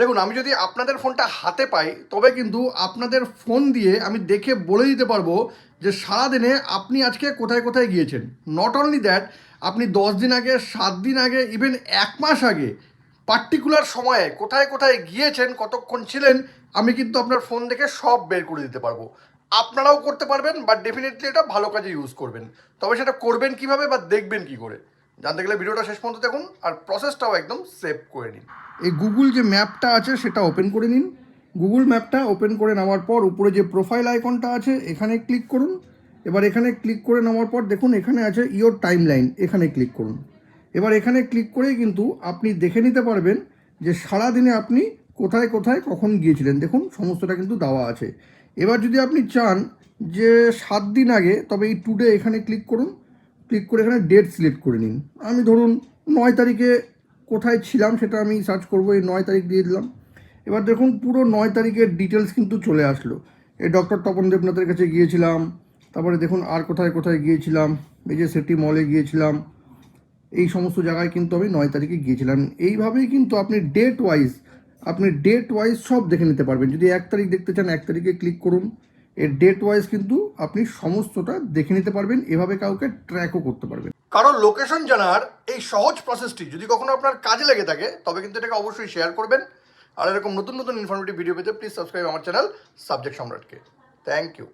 দেখুন, আমি যদি আপনাদের ফোনটা হাতে পাই, তবে কিন্তু আপনাদের ফোন দিয়ে আমি দেখে বলে দিতে পারব যে সারাদিনে আপনি আজকে কোথায় কোথায় গিয়েছেন। নট অনলি দ্যাট আপনি দশ দিন আগে, সাত দিন আগে ইভেন এক মাস আগে পার্টিকুলার সময়ে কোথায় কোথায় গিয়েছেন, কতক্ষণ ছিলেন, আমি কিন্তু আপনার ফোন দেখে সব বের করে দিতে পারব। আপনারাও করতে পারবেন বাট ডেফিনেটলি এটা ভালো কাজে ইউজ করবেন। তবে সেটা করবেন কীভাবে বা দেখবেন কি করে? জানতে গেলে ভিডিওটা শেষ পর্যন্ত দেখুন আর প্রসেসটাও একদম সেভ করে নিন। এই গুগল যে ম্যাপটা আছে সেটা ওপেন করে নিন। গুগল ম্যাপটা ওপেন করে নেওয়ার পর উপরে যে প্রোফাইল আইকনটা আছে, এখানে ক্লিক করুন। এবার এখানে ক্লিক করে নেওয়ার পর দেখুন এখানে আছে ইয়োর টাইম লাইন এখানে ক্লিক করুন। এবার এখানে ক্লিক করেই কিন্তু আপনি দেখে নিতে পারবেন যে সারা দিনে আপনি কোথায় কোথায় কখন গিয়েছিলেন। দেখুন, সমস্তটা কিন্তু দেওয়া আছে। এবার যদি আপনি চান যে সাত দিন আগে, তবে এই টুডে এখানে ক্লিক করুন। ক্লিক করে এখানে ডেট সিলেক্ট করে নিন। আমি ধরুন নয় তারিখে কোথায় ছিলাম সেটা আমি সার্চ করব, এই নয় তারিখ দিয়ে দিলাম। এবার দেখুন পুরো নয় তারিখের ডিটেলস কিন্তু চলে আসলো। এই ডক্টর তপন দেবনাথের কাছে গিয়েছিলাম, তারপরে দেখুন আর কোথায় কোথায় গিয়েছিলাম, এই যে সিটি মলে গিয়েছিলাম, এই সমস্ত জায়গায় কিন্তু আমি নয় তারিখে গিয়েছিলাম। এইভাবেই কিন্তু আপনি ডেট ওয়াইজ আপনি ডেট ওয়াইজ সব দেখে নিতে পারবেন। যদি এক তারিখ দেখতে চান, এক তারিখে ক্লিক করুন। এর ডেট ওয়াইজ কিন্তু আপনি সমস্তটা দেখে নিতে পারবেন, এভাবে কাউকে ট্র্যাকও করতে পারবেন। কারণ লোকেশন জানার এই সহজ প্রসেসটি যদি কখনো আপনার কাজে লেগে থাকে, তবে কিন্তু এটাকে অবশ্যই শেয়ার করবেন। আর এরকম নতুন নতুন ইনফরমেটিভ ভিডিও পেতে প্লিজ সাবস্ক্রাইব আমার চ্যানেল সাবজেক্ট সম্রাটকে থ্যাংক ইউ